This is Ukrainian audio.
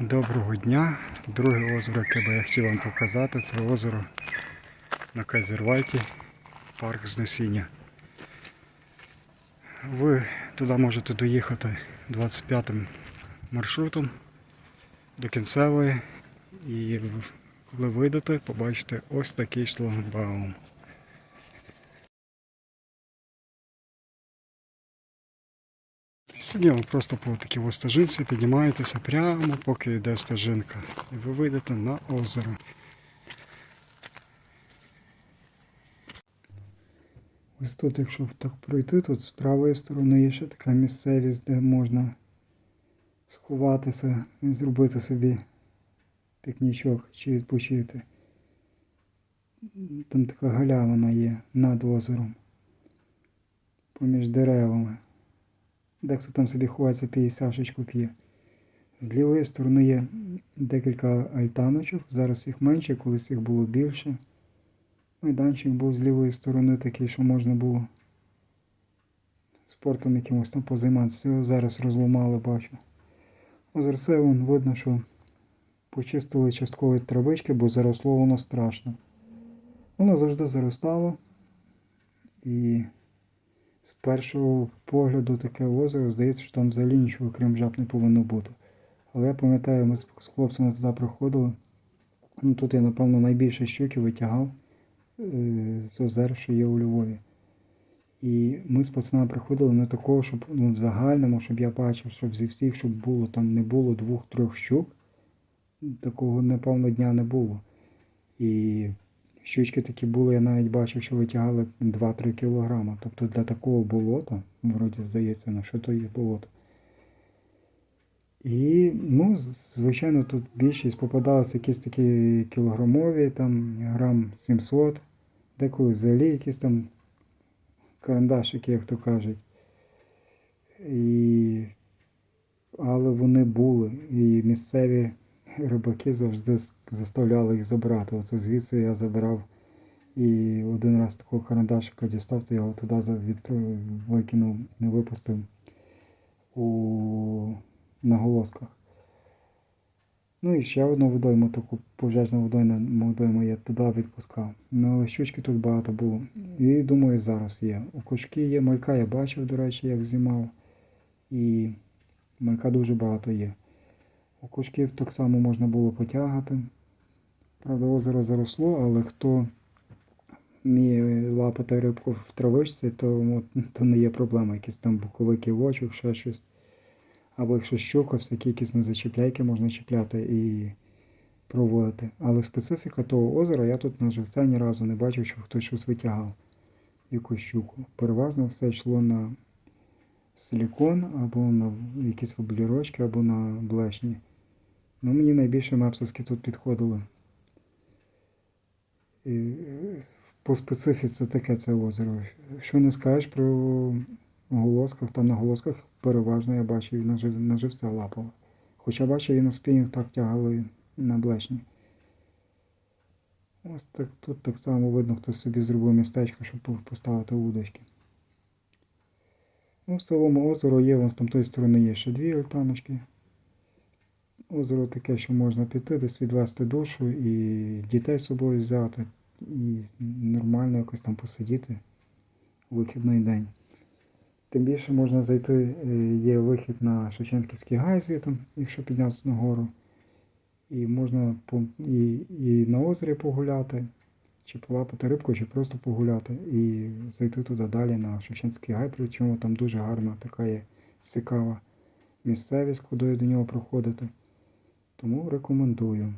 Доброго дня. Друге озеро, яке би я хотів вам показати, це озеро на Кайзервайті, парк Знесіння. Ви туди можете доїхати 25-м маршрутом до кінцевої і коли вийдете, побачите ось такий шлагбаум. Ви просто по такій ось стежинці піднімаєтеся прямо, поки йде стежинка. І ви вийдете на озеро. Ось тут, якщо так пройти, тут з правої сторони є ще така місцевість, де можна сховатися і зробити собі пікнічок чи відпочити. Там така галявина є над озером, поміж деревами. Дехто там собі ховається п'є сашечку п'є. З лівої сторони є декілька альтаночок, зараз їх менше, колись їх було більше. Майданчик був з лівої сторони такий, що можна було спортом якимось там позайматися. Його зараз розламали, бачу. Озерце вон видно, що почистили часткові травички, бо заросло воно страшно. Воно завжди заростало. І з першого погляду таке озеро, здається, що там взагалі нічого, крім жаб, не повинно бути. Але я пам'ятаю, ми з хлопцями туди приходили. Ну, тут я, напевно, найбільше щуки витягав е, з озер, що є у Львові. І ми з пацанами приходили не такого, щоб ну, в загальному, щоб я бачив, щоб зі всіх, щоб було там не було двох-трьох щук. Такого, напевно, дня не було. І щучки такі були, я навіть бачив, що витягали 2-3 кілограма. Тобто для такого болота, вроді здається, на що то є болото. І, ну, звичайно, тут більшість попадалися якісь такі кілограмові, там грам 700, деколи взагалі якісь там карандашики, як то кажуть. І... Але вони були. І місцеві рибаки завжди заставляли їх забирати. Оце звідси я забирав і один раз такого карандашика дістав, то його туди відкрив, викинув, не випустив у наголосках. Ну і ще одну водойму, таку пожежну водойму я туди відпускав. Ну, але щучки тут багато було. І думаю, зараз є. У кошки є малька, я бачив, до речі, як знімав. І малька дуже багато є. У кошків так само можна було потягати. Правда, озеро заросло, але хто вміє лапати рибку в травичці, то, то не є проблема. Якісь там буковики в очі, ще щось. Або якщо щука, всякі якісь незачіпляйки можна чіпляти і проводити. Але специфіка того озера, я тут на живця ні разу не бачив, що хтось щось витягав, якусь щуку. Переважно все йшло на силікон, або на якісь воблірочки, або на блешні. Ну, мені найбільше мепсовські тут підходили. І е, по специфіці таке це озеро. Що не скажеш про голосках, там на голосках переважно я бачив на, жив, на лапало. Хоча бачив і на спінінг так тягали на блешні. Ось так тут так само видно, хтось собі зробив містечко, щоб поставити удочки. Ну, в самому озеро є, вон з тої сторони є ще дві альтаночки. Озеро таке, що можна піти, десь відвести душу і дітей з собою взяти, і нормально якось там посидіти у вихідний день. Тим більше можна зайти, е, є вихід на Шевченківський гай звідти, якщо піднятися нагору. І можна і, і на озері погуляти, чи полапати рибку, чи просто погуляти. І зайти туди далі на Шевченківський гай, причому там дуже гарна така є цікава місцевість, куди до нього проходити. Тому рекомендую.